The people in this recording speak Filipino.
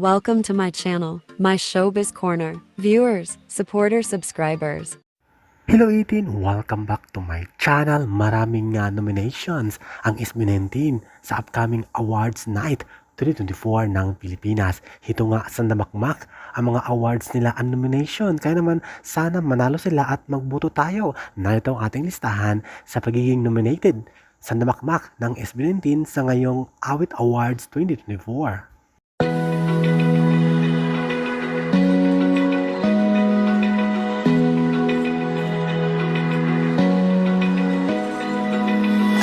Welcome to my channel, my showbiz corner. Viewers, supporters, subscribers. Hello 18! Welcome back to my channel. Maraming nga nominations ang SB19 sa upcoming awards night 2024 ng Pilipinas. Ito nga sa namakmak ang mga awards nila ang nomination. Kaya naman sana manalo sila at magbuto tayo. Narito ang ating listahan sa pagiging nominated sa namakmak ng SB19 sa ngayong Awit Awards 2024.